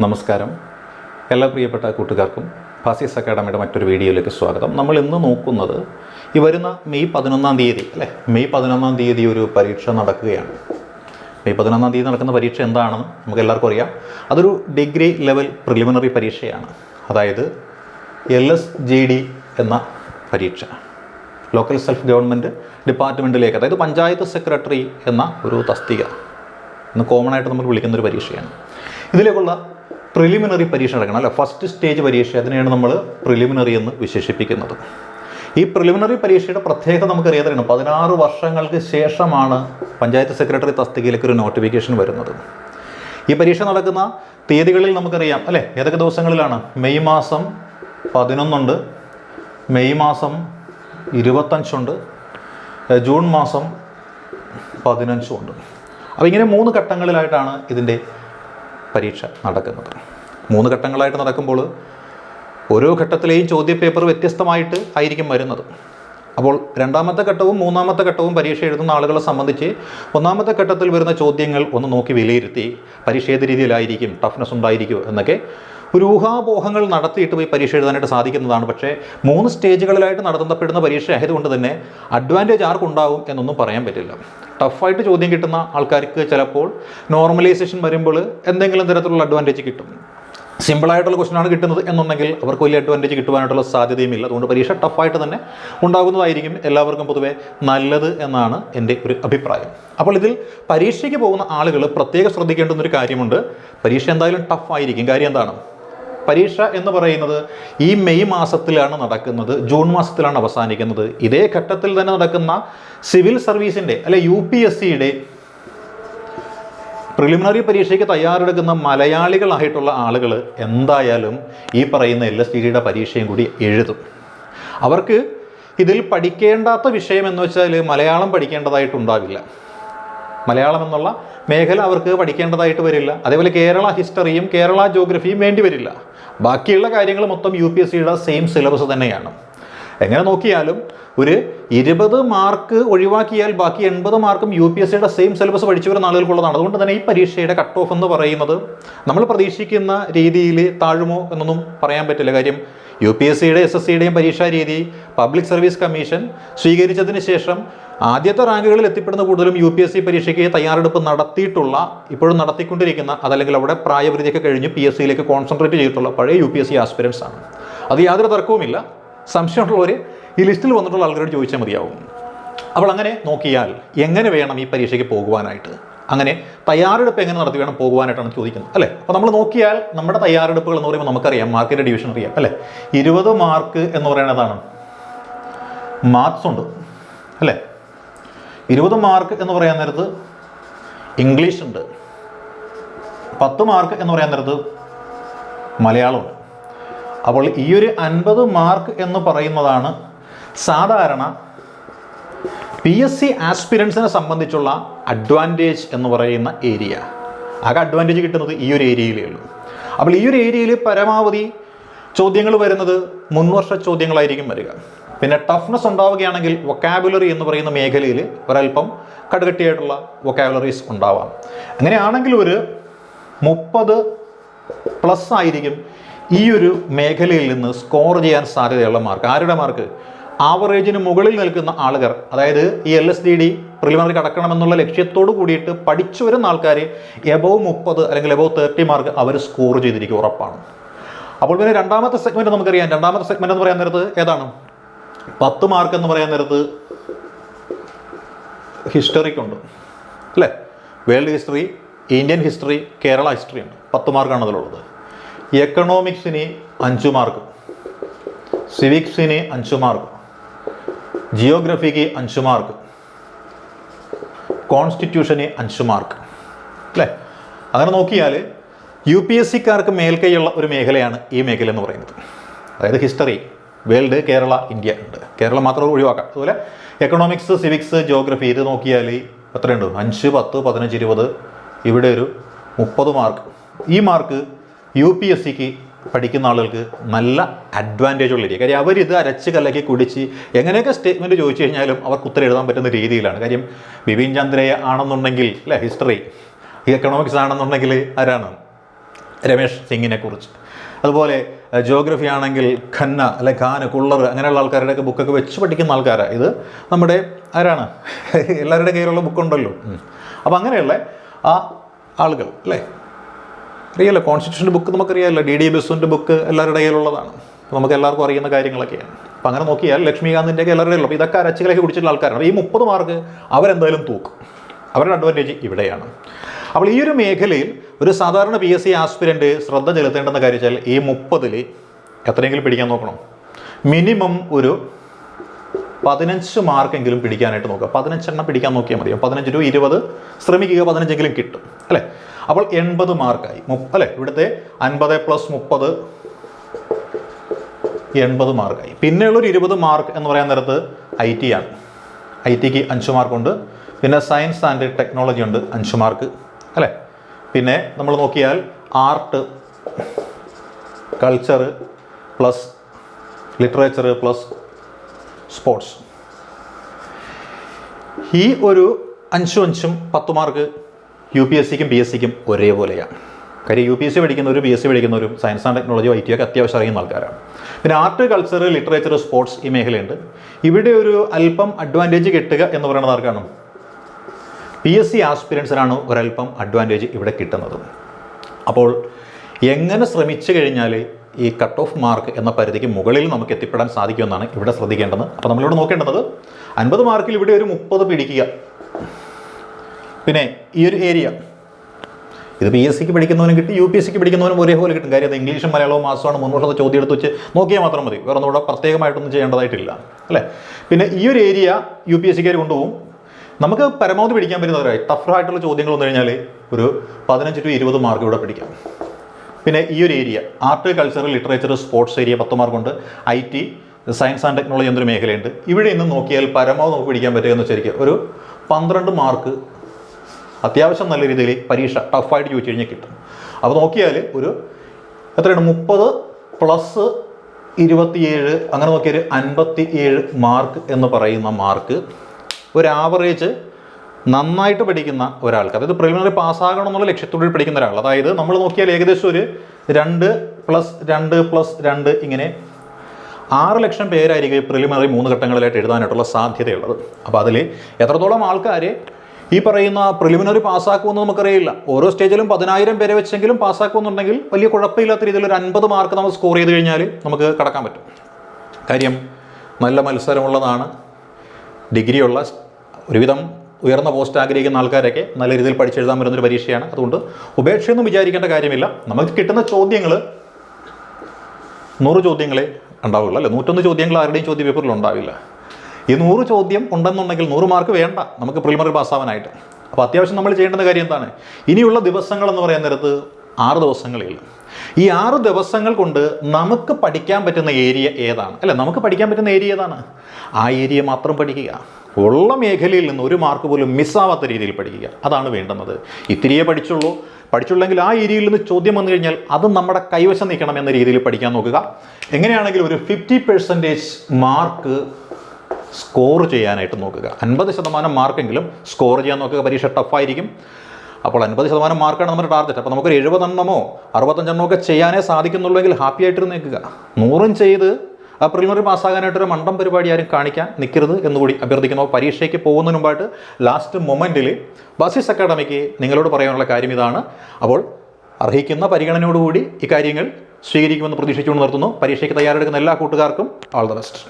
നമസ്കാരം. എല്ലാ പ്രിയപ്പെട്ട കൂട്ടുകാർക്കും ഫാസിസ് അക്കാഡമിയുടെ മറ്റൊരു വീഡിയോയിലേക്ക് സ്വാഗതം. നമ്മൾ ഇന്ന് നോക്കുന്നത് ഈ വരുന്ന മെയ് പതിനൊന്നാം തീയതി അല്ലേ? മെയ് പതിനൊന്നാം തീയതി ഒരു പരീക്ഷ നടക്കുകയാണ്. മെയ് പതിനൊന്നാം തീയതി നടക്കുന്ന പരീക്ഷ എന്താണെന്ന് നമുക്ക് എല്ലാവർക്കും അറിയാം. അതൊരു ഡിഗ്രി ലെവൽ പ്രിലിമിനറി പരീക്ഷയാണ്. അതായത് എൽ എസ് ജി ഡി എന്ന പരീക്ഷ. ലോക്കൽ സെൽഫ് ഗവൺമെന്റ് ഡിപ്പാർട്ട്മെന്റിലേക്ക് അതായത് പഞ്ചായത്ത് സെക്രട്ടറി എന്ന ഒരു തസ്തിക. ഇന്ന് കോമൺ ആയിട്ട് നമ്മൾ വിളിക്കുന്ന ഒരു പരീക്ഷയാണ്. ഇതിലേക്കുള്ള പ്രിലിമിനറി പരീക്ഷ നടക്കണം. അല്ല ഫസ്റ്റ് സ്റ്റേജ് പരീക്ഷ അതിനെയാണ് നമ്മൾ പ്രിലിമിനറി എന്ന് വിശേഷിപ്പിക്കുന്നത്. ഈ പ്രിലിമിനറി പരീക്ഷയുടെ പ്രത്യേകത നമുക്കറിയാതറിയണം പതിനാറ് വർഷങ്ങൾക്ക് ശേഷമാണ് പഞ്ചായത്ത് സെക്രട്ടറി തസ്തികയിലേക്ക് ഒരു നോട്ടിഫിക്കേഷൻ വരുന്നത്. ഈ പരീക്ഷ നടക്കുന്ന തീയതികളിൽ നമുക്കറിയാം. അല്ലേ? ഏതൊക്കെ ദിവസങ്ങളിലാണ്? മെയ് മാസം പതിനൊന്നുണ്ട് മെയ് മാസം ഇരുപത്തഞ്ചുണ്ട് ജൂൺ മാസം പതിനഞ്ചും ഉണ്ട് അപ്പോൾ ഇങ്ങനെ മൂന്ന് ഘട്ടങ്ങളിലായിട്ടാണ് ഇതിന്റെ പരീക്ഷ നടക്കുന്നത്. മൂന്ന് ഘട്ടങ്ങളായിട്ട് നടക്കുമ്പോൾ ഓരോ ഘട്ടത്തിലെയും ചോദ്യപേപ്പർ വ്യത്യസ്തമായിട്ട് ആയിരിക്കും വരുന്നത്. അപ്പോൾ രണ്ടാമത്തെ ഘട്ടവും മൂന്നാമത്തെ ഘട്ടവും പരീക്ഷ എഴുതുന്ന ആളുകളെ സംബന്ധിച്ച് ഒന്നാമത്തെ ഘട്ടത്തിൽ വരുന്ന ചോദ്യങ്ങൾ ഒന്ന് നോക്കി വിലയിരുത്തി പരീക്ഷ ഏത് രീതിയിലായിരിക്കും ടഫ്നെസ് ഉണ്ടായിരിക്കും എന്നൊക്കെ ഒരു ഊഹാപോഹങ്ങൾ നടത്തിയിട്ട് പോയി പരീക്ഷ എഴുതാനായിട്ട് സാധിക്കുന്നതാണ്. പക്ഷേ മൂന്ന് സ്റ്റേജുകളിലായിട്ട് നടത്തപ്പെടുന്ന പരീക്ഷ ആയതുകൊണ്ട് തന്നെ അഡ്വാന്റേജ് ആർക്കുണ്ടാവും എന്നൊന്നും പറയാൻ പറ്റില്ല. ടഫായിട്ട് ചോദ്യം കിട്ടുന്ന ആൾക്കാർക്ക് ചിലപ്പോൾ നോർമലൈസേഷൻ വരുമ്പോൾ എന്തെങ്കിലും തരത്തിലുള്ള അഡ്വാന്റേജ് കിട്ടും. സിമ്പിളായിട്ടുള്ള ക്വസ്റ്റനാണ് കിട്ടുന്നത് എന്നുണ്ടെങ്കിൽ അവർക്ക് വലിയ അഡ്വാന്റേജ് കിട്ടുവാനായിട്ടുള്ള സാധ്യതയുമില്ല. അതുകൊണ്ട് പരീക്ഷ ടഫായിട്ട് തന്നെ ഉണ്ടാകുന്നതായിരിക്കും എല്ലാവർക്കും പൊതുവെ നല്ലത് എന്നാണ് എന്റെ ഒരു അഭിപ്രായം. അപ്പോൾ ഇതിൽ പരീക്ഷയ്ക്ക് പോകുന്ന ആളുകൾ പ്രത്യേകം ശ്രദ്ധിക്കേണ്ടുന്ന ഒരു കാര്യമുണ്ട്. പരീക്ഷ എന്തായാലും ടഫായിരിക്കും. കാര്യം എന്താണ്? പരീക്ഷ എന്ന് പറയുന്നത് ഈ മെയ് മാസത്തിലാണ് നടക്കുന്നത്. ജൂൺ മാസത്തിലാണ് അവസാനിക്കുന്നത്. ഇതേ ഘട്ടത്തിൽ തന്നെ നടക്കുന്ന സിവിൽ സർവീസിന്റെ അല്ലെ യു പി എസ് സിയുടെ പ്രിലിമിനറി പരീക്ഷയ്ക്ക് തയ്യാറെടുക്കുന്ന മലയാളികളായിട്ടുള്ള ആളുകൾ എന്തായാലും ഈ പറയുന്ന എൽ എസ് ഡിയുടെ പരീക്ഷയും കൂടി എഴുതും. അവർക്ക് ഇതിൽ പഠിക്കേണ്ടാത്ത വിഷയം എന്ന് വെച്ചാൽ മലയാളം പഠിക്കേണ്ടതായിട്ടുണ്ടാവില്ല. മലയാളം എന്നുള്ള മേഖല അവർക്ക് പഠിക്കേണ്ടതായിട്ട് വരില്ല. അതേപോലെ കേരള ഹിസ്റ്ററിയും കേരള ജോഗ്രഫിയും വേണ്ടി വരില്ല. ബാക്കിയുള്ള കാര്യങ്ങൾ മൊത്തം യു പി എസ് സിയുടെ സെയിം സിലബസ് തന്നെയാണ്. എങ്ങനെ നോക്കിയാലും ഒരു ഇരുപത് മാർക്ക് ഒഴിവാക്കിയാൽ ബാക്കി എൺപത് മാർക്കും യു പി എസ് സിയുടെ സെയിം സിലബസ് പഠിച്ചു വരുന്ന ആളുകൾക്കുള്ളതാണ് അതുകൊണ്ട് തന്നെ ഈ പരീക്ഷയുടെ കട്ട് ഓഫ് എന്ന് പറയുന്നത് നമ്മൾ പ്രതീക്ഷിക്കുന്ന രീതിയിൽ താഴുമോ എന്നൊന്നും പറയാൻ പറ്റില്ല. കാര്യം യു പി എസ് സിയുടെ എസ് എസ് സിയുടെയും പരീക്ഷാ രീതി പബ്ലിക് സർവീസ് കമ്മീഷൻ സ്വീകരിച്ചതിന് ശേഷം ആദ്യത്തെ റാങ്കുകളിൽ എത്തിപ്പെടുന്ന കൂടുതലും യു പി എസ് സി പരീക്ഷയ്ക്ക് തയ്യാറെടുപ്പ് നടത്തിയിട്ടുള്ള ഇപ്പോഴും നടത്തിക്കൊണ്ടിരിക്കുന്ന അതല്ലെങ്കിൽ അവിടെ പ്രായപരിധിയൊക്കെ കഴിഞ്ഞ് പി എസ് സിയിലേക്ക് കോൺസെൻട്രേറ്റ് ചെയ്തിട്ടുള്ള പഴയ U P S C aspirants ആണ്. അത് യാതൊരു തർക്കവുമില്ല. സംശയമുള്ളവർ ഈ ലിസ്റ്റിൽ വന്നിട്ടുള്ള ആൾക്കാരോട് ചോദിച്ചാൽ മതിയാവും. അപ്പോൾ അങ്ങനെ നോക്കിയാൽ എങ്ങനെ വേണം ഈ പരീക്ഷയ്ക്ക് പോകുവാനായിട്ട്? അങ്ങനെ തയ്യാറെടുപ്പ് എങ്ങനെ നടത്തി വേണം പോകുവാനായിട്ടാണ് ചോദിക്കുന്നത് അല്ലേ? അപ്പോൾ നമ്മൾ നോക്കിയാൽ നമ്മുടെ തയ്യാറെടുപ്പുകൾ എന്ന് പറയുമ്പോൾ നമുക്കറിയാം മാർക്കിന്റെ ഡിവിഷൻ അറിയാം അല്ലേ? ഇരുപത് മാർക്ക് എന്ന് പറയുന്നതാണ് മാത്സ് ഉണ്ട്. അല്ലേ? ഇരുപത് മാർക്ക് എന്ന് പറയാൻ നേരത്ത് ഇംഗ്ലീഷ് ഉണ്ട്. പത്ത് മാർക്ക് എന്ന് പറയാൻ നേരത്ത് മലയാളമുണ്ട്. അപ്പോൾ ഈ ഒരു അൻപത് മാർക്ക് എന്ന് പറയുന്നതാണ് സാധാരണ പി എസ് സി ആസ്പിരൻസിനെ സംബന്ധിച്ചുള്ള അഡ്വാന്റേജ് എന്ന് പറയുന്ന ഏരിയ ആകെ അഡ്വാന്റേജ് കിട്ടുന്നത് ഈ ഒരു ഏരിയയിലേ ഉള്ളൂ. അപ്പോൾ ഈ ഒരു ഏരിയയിൽ പരമാവധി ചോദ്യങ്ങൾ വരുന്നത് മുൻവർഷ ചോദ്യങ്ങളായിരിക്കും വരിക. പിന്നെ ടഫ്നെസ് ഉണ്ടാവുകയാണെങ്കിൽ വൊക്കാബുലറി എന്ന് പറയുന്ന മേഖലയിൽ ഒരല്പം കടുകട്ടിയായിട്ടുള്ള വൊക്കാബുലറീസ് ഉണ്ടാവാം. അങ്ങനെയാണെങ്കിൽ ഒരു മുപ്പത് പ്ലസ് ആയിരിക്കും ഈ ഒരു മേഖലയിൽ നിന്ന് സ്കോർ ചെയ്യാൻ സാധ്യതയുള്ള മാർക്ക് ആരുടെ മാർക്ക് ആവറേജിന് മുകളിൽ നിൽക്കുന്ന ആളുകൾ അതായത് ഈ L S D D preliminary കടക്കണമെന്നുള്ള ലക്ഷ്യത്തോട് കൂടിയിട്ട് പഠിച്ചു വരുന്ന ആൾക്കാർ എബോവ് മുപ്പത് അല്ലെങ്കിൽ എബോവ് തേർട്ടി മാർക്ക് അവർ സ്കോർ ചെയ്തിരിക്കും ഉറപ്പാണ്. അപ്പോൾ പിന്നെ രണ്ടാമത്തെ സെഗ്മെന്റ് നമുക്കറിയാം. രണ്ടാമത്തെ സെഗ്മെന്റ് എന്ന് പറയാൻ നേരത്ത് ഏതാണ്? പത്ത് മാർക്ക് എന്ന് പറയാൻ നേരത്ത് ഹിസ്റ്ററിക്കുണ്ട് അല്ലേ? World history Indian history Kerala history ഉണ്ട്. പത്ത് മാർക്കാണ് അതിലുള്ളത്. എക്കണോമിക്സിന് അഞ്ച് മാർക്ക്. സിവിക്സിന് അഞ്ച് മാർക്ക്. ജിയോഗ്രഫിക്ക് അഞ്ച് മാർക്ക്. കോൺസ്റ്റിറ്റ്യൂഷന് അഞ്ച് മാർക്ക്. അല്ലേ? അങ്ങനെ നോക്കിയാൽ യു പി എസ് സിക്കാർക്ക് മേൽക്കൈയുള്ള ഒരു മേഖലയാണ് ഈ മേഖല എന്ന് പറയുന്നത്. അതായത് ഹിസ്റ്ററി. വേൾഡ് കേരള ഇന്ത്യ ഉണ്ട്. കേരളം മാത്രം ഒഴിവാക്കാം. അതുപോലെ എക്കണോമിക്സ് സിവിക്സ് ജോഗ്രഫി ഇത് നോക്കിയാൽ എത്രയുണ്ട് അഞ്ച് പത്ത് പതിനഞ്ച് ഇരുപത് ഇവിടെ ഒരു മുപ്പത് മാർക്ക് ഈ മാർക്ക് യു പി എസ് സിക്ക് പഠിക്കുന്ന ആളുകൾക്ക് നല്ല അഡ്വാന്റേജ് ഉള്ള കാര്യം അവരിത് അരച്ച് കലക്കി കുടിച്ച് എങ്ങനെയൊക്കെ സ്റ്റേറ്റ്മെന്റ് ചോദിച്ചു കഴിഞ്ഞാലും അവർക്ക് ഉത്തരം എഴുതാൻ പറ്റുന്ന രീതിയിലാണ്. കാര്യം ബിപിൻ ചന്ദ്രയെ ആണെന്നുണ്ടെങ്കിൽ അല്ലേ ഹിസ്റ്ററി എക്കണോമിക്സ് ആണെന്നുണ്ടെങ്കിൽ ആരാണ്? രമേഷ് സിംഗിനെ കുറിച്ച് അതുപോലെ ജോഗ്രഫി ആണെങ്കിൽ ഖന്ന അല്ലെ ഖാന് കുള്ളർ അങ്ങനെയുള്ള ആൾക്കാരുടെയൊക്കെ ബുക്കൊക്കെ വെച്ച് പഠിക്കുന്ന ആൾക്കാരാണ് ഇത് നമ്മുടെ ആരാണ്? എല്ലാവരുടെ കയ്യിലുള്ള ബുക്കുണ്ടല്ലോ അപ്പോൾ അങ്ങനെയുള്ള ആ ആളുകൾ അല്ലേ? അറിയാലോ കോൺസ്റ്റിറ്റ്യൂഷന്റെ ബുക്ക് നമുക്കറിയാമല്ലോ ഡി ഡി ബിസുവിന്റെ ബുക്ക് എല്ലാവരുടെ കയ്യിലുള്ളതാണ്. നമുക്ക് എല്ലാവർക്കും അറിയുന്ന കാര്യങ്ങളൊക്കെയാണ്. അപ്പം അങ്ങനെ നോക്കിയാൽ ലക്ഷ്മികാന്തിന്റെയൊക്കെ എല്ലാവരുടെ ഉള്ളൂ അപ്പോൾ ഇതൊക്കെ അരച്ചുകളൊക്കെ കുടിച്ചിട്ടുള്ള ആൾക്കാരാണ്. ഈ മുപ്പത് മാർക്ക് അവരെന്തായാലും തൂക്കും. അവരുടെ അഡ്വാന്റേജ് ഇവിടെയാണ്. അപ്പോൾ ഈ ഒരു മേഖലയിൽ ഒരു സാധാരണ പി എസ് സി ആസ്പിരന്റ് ശ്രദ്ധ ചെലുത്തേണ്ടെന്ന കാര്യം വെച്ചാൽ ഈ മുപ്പതിൽ എത്രയെങ്കിലും പിടിക്കാൻ നോക്കണം. മിനിമം ഒരു പതിനഞ്ച് മാർക്കെങ്കിലും പിടിക്കാനായിട്ട് നോക്കുക. പതിനഞ്ചെണ്ണം പിടിക്കാൻ നോക്കിയാൽ മതി. പതിനഞ്ച് ടു ഇരുപത് ശ്രമിക്കുക പതിനഞ്ചെങ്കിലും കിട്ടും. അല്ലേ? അപ്പോൾ എൺപത് മാർക്കായി. മുപ്പ അല്ലേ? ഇവിടുത്തെ അൻപത് പ്ലസ് മുപ്പത് എൺപത് മാർക്കായി. പിന്നെയുള്ളൊരു ഇരുപത് മാർക്ക് എന്ന് പറയാൻ നേരത്ത് ഐ ടി ആണ് ഐ ടിക്ക് അഞ്ച് മാർക്കുണ്ട്. പിന്നെ സയൻസ് ആൻഡ് ടെക്നോളജി ഉണ്ട് അഞ്ച് മാർക്ക്. അല്ലേ? പിന്നെ നമ്മൾ നോക്കിയാൽ art culture plus literature plus sports. ഈ ഒരു അഞ്ചും അഞ്ചും പത്ത് മാർക്ക് യു പി എസ് സിക്കും പി എസ് സിക്കും ഒരേപോലെയാണ് കാര്യം യു പി എസ് സി പഠിക്കുന്നവരും P S C പഠിക്കുന്നവരും science and technology I T ഒക്കെ അത്യാവശ്യം അറിയുന്ന ആൾക്കാരാണ്. പിന്നെ ആർട്ട് കൾച്ചർ ലിറ്ററേച്ചർ സ്പോർട്സ് ഈ മേഖലയുണ്ട്. ഇവിടെ ഒരു അല്പം അഡ്വാന്റേജ് കിട്ടുക എന്ന് പറയുന്നത് ആർക്കാണ്? പി എസ് സി ആസ്പിരൻസിനാണ് ഒരല്പം അഡ്വാന്റേജ് ഇവിടെ കിട്ടുന്നത്. അപ്പോൾ എങ്ങനെ ശ്രമിച്ചു കഴിഞ്ഞാൽ ഈ കട്ട് ഓഫ് മാർക്ക് എന്ന പരിധിക്ക് മുകളിൽ നമുക്ക് എത്തിപ്പെടാൻ സാധിക്കുമെന്നാണ് ഇവിടെ ശ്രദ്ധിക്കേണ്ടത്. അപ്പോൾ നമ്മളിവിടെ നോക്കേണ്ടത് അൻപത് മാർക്കിൽ ഇവിടെ ഒരു മുപ്പത് പിടിക്കുക. പിന്നെ ഈ ഒരു ഏരിയ ഇത് പി എസ് സിക്ക് പഠിക്കുന്നവനും കിട്ടി യു പി എസ് സിക്ക് പഠിക്കുന്നവനും ഒരേപോലെ കിട്ടും. കാര്യം ഇംഗ്ലീഷും മലയാളവും മാസമാണ്. മൂന്ന് വർഷത്തെ ചോദ്യം എടുത്ത് വെച്ച് നോക്കിയാൽ മാത്രം മതി. വേറെ ഒന്നും ഇവിടെ പ്രത്യേകമായിട്ടൊന്നും ചെയ്യേണ്ടതായിട്ടില്ല. അല്ലേ? പിന്നെ ഈ ഒരു ഏരിയ യു പി എസ് സിക്കാർ കൊണ്ടുപോകും. നമുക്ക് പരമാവധി പിടിക്കാൻ പറ്റുന്നവരായി ടഫറായിട്ടുള്ള ചോദ്യങ്ങൾ വന്നു കഴിഞ്ഞാൽ ഒരു പതിനഞ്ച് ടു ഇരുപത് മാർക്ക് ഇവിടെ പിടിക്കാം. പിന്നെ ഈ ഒരു area art culture literature sports area പത്ത് മാർക്കുണ്ട് I T science and technology എന്നൊരു മേഖലയുണ്ട്. ഇവിടെ ഇന്ന് നോക്കിയാൽ പരമാവധി നമുക്ക് പിടിക്കാൻ പറ്റുക എന്ന് വെച്ചാൽ ഒരു പന്ത്രണ്ട് മാർക്ക് അത്യാവശ്യം നല്ല രീതിയിൽ പരീക്ഷ ടഫായിട്ട് ചോദിച്ചു കഴിഞ്ഞാൽ കിട്ടും. അപ്പോൾ നോക്കിയാൽ ഒരു എത്രയാണ്? മുപ്പത് പ്ലസ് ഇരുപത്തിയേഴ് അങ്ങനെ നോക്കിയാൽ അൻപത്തി ഏഴ് മാർക്ക് എന്ന് പറയുന്ന മാർക്ക് ഒരു ആവറേജ് നന്നായിട്ട് പഠിക്കുന്ന ഒരാൾക്ക് അതായത് പ്രിലിമിനറി പാസ്സാകണം എന്നുള്ള ലക്ഷ്യത്തോടെ പഠിക്കുന്ന ഒരാൾ. അതായത് നമ്മൾ നോക്കിയാൽ ഏകദേശം ഒരു രണ്ട് പ്ലസ് രണ്ട് പ്ലസ് രണ്ട് ഇങ്ങനെ ആറ് ലക്ഷം പേരായിരിക്കും ഈ പ്രിലിമിനറി മൂന്ന് ഘട്ടങ്ങളിലായിട്ട് എഴുതാനായിട്ടുള്ള സാധ്യതയുള്ളത്. അപ്പോൾ അതിൽ എത്രത്തോളം ആൾക്കാർ ഈ പറയുന്ന പ്രിലിമിനറി പാസ്സാക്കുമെന്ന് നമുക്കറിയില്ല. ഓരോ സ്റ്റേജിലും പതിനായിരം പേരെ വെച്ചെങ്കിലും പാസ്സാക്കുമെന്നുണ്ടെങ്കിൽ വലിയ കുഴപ്പമില്ലാത്ത രീതിയിൽ ഒരു അൻപത് മാർക്ക് നമ്മൾ സ്കോർ ചെയ്ത് കഴിഞ്ഞാൽ നമുക്ക് കടക്കാൻ പറ്റും. കാര്യം നല്ല മത്സരമുള്ളതാണ്. ഡിഗ്രിയുള്ള ഒരുവിധം ഉയർന്ന പോസ്റ്റ് ആഗ്രഹിക്കുന്ന ആൾക്കാരൊക്കെ നല്ല രീതിയിൽ പഠിച്ചെഴുതാൻ പറ്റുന്നൊരു പരീക്ഷയാണ്. അതുകൊണ്ട് ഉപേക്ഷയൊന്നും വിചാരിക്കേണ്ട കാര്യമില്ല. നമുക്ക് കിട്ടുന്ന ചോദ്യങ്ങൾ നൂറ് ചോദ്യങ്ങളെ ഉണ്ടാവുള്ളൂ അല്ലേ? നൂറ്റൊന്ന് ചോദ്യങ്ങൾ ആരുടെയും ചോദ്യ പേപ്പറിൽ ഉണ്ടാവില്ല. ഈ നൂറ് ചോദ്യം ഉണ്ടെന്നുണ്ടെങ്കിൽ നൂറ് മാർക്ക് വേണ്ട. നമുക്ക് പ്രിലിമിനറി പാസ്സാവാനായിട്ട് അപ്പോൾ അത്യാവശ്യം നമ്മൾ ചെയ്യേണ്ടുന്ന കാര്യം എന്താണ്? ഇനിയുള്ള ദിവസങ്ങളെന്ന് പറയുന്ന നേരത്ത് ആറ് ദിവസങ്ങളിൽ ഈ ആറ് ദിവസങ്ങൾ കൊണ്ട് നമുക്ക് പഠിക്കാൻ പറ്റുന്ന ഏരിയ ഏതാണ്? അല്ല നമുക്ക് പഠിക്കാൻ പറ്റുന്ന ഏരിയ ഏതാണ്? ആ ഏരിയ മാത്രം പഠിക്കുക. ഉള്ള മേഖലയിൽ നിന്ന് ഒരു മാർക്ക് പോലും മിസ്സാവാത്ത രീതിയിൽ പഠിക്കുക. അതാണ് വേണ്ടുന്നത്. ഇത്തിരിയേ പഠിച്ചുള്ളൂ. പഠിച്ചുള്ളെങ്കിൽ ആ ഏരിയയിൽ നിന്ന് ചോദ്യം വന്നു കഴിഞ്ഞാൽ അത് നമ്മുടെ കൈവശം നിൽക്കണം എന്ന രീതിയിൽ പഠിക്കാൻ നോക്കുക. എങ്ങനെയാണെങ്കിൽ ഒരു ഫിഫ്റ്റി പെർസെന്റേജ് മാർക്ക് സ്കോർ ചെയ്യാനായിട്ട് നോക്കുക. അൻപത് ശതമാനം മാർക്കെങ്കിലും സ്കോർ ചെയ്യാൻ നോക്കുക. പരീക്ഷ ടഫായിരിക്കും അപ്പോൾ അൻപത് ശതമാനം മാർക്കാണ് നമ്മുടെ ടാർഗറ്റ് അപ്പോൾ നമുക്കൊരു എഴുപതെണ്ണമോ അറുപത്തഞ്ചെണ്ണമോ ഒക്കെ ചെയ്യാനേ സാധിക്കുന്നുള്ളൂ എങ്കിൽ ഹാപ്പി ആയിട്ട് നിൽക്കുക. നൂറും ചെയ്ത് ആ പ്രിലിമിനറി പാസ്സാകാനായിട്ടൊരു മണ്ടം പരിപാടി ആരും കാണിക്കാൻ നിൽക്കരുത് എന്നുകൂടി അഭ്യർത്ഥിക്കുന്നു. പരീക്ഷയ്ക്ക് പോകുന്നതിന് മുമ്പായിട്ട് ലാസ്റ്റ് മൊമെന്റിൽ ബസിസ് അക്കാഡമിക്ക് നിങ്ങളോട് പറയാനുള്ള കാര്യം ഇതാണ്. അപ്പോൾ അർഹിക്കുന്ന പരിഗണനയോടുകൂടി ഇക്കാര്യങ്ങൾ സ്വീകരിക്കുമെന്ന് പ്രതീക്ഷിച്ചുകൊണ്ട് നിർത്തുന്നു. പരീക്ഷയ്ക്ക് തയ്യാറെടുക്കുന്ന എല്ലാ കൂട്ടുകാർക്കും ഓൾ ദ ബെസ്റ്റ്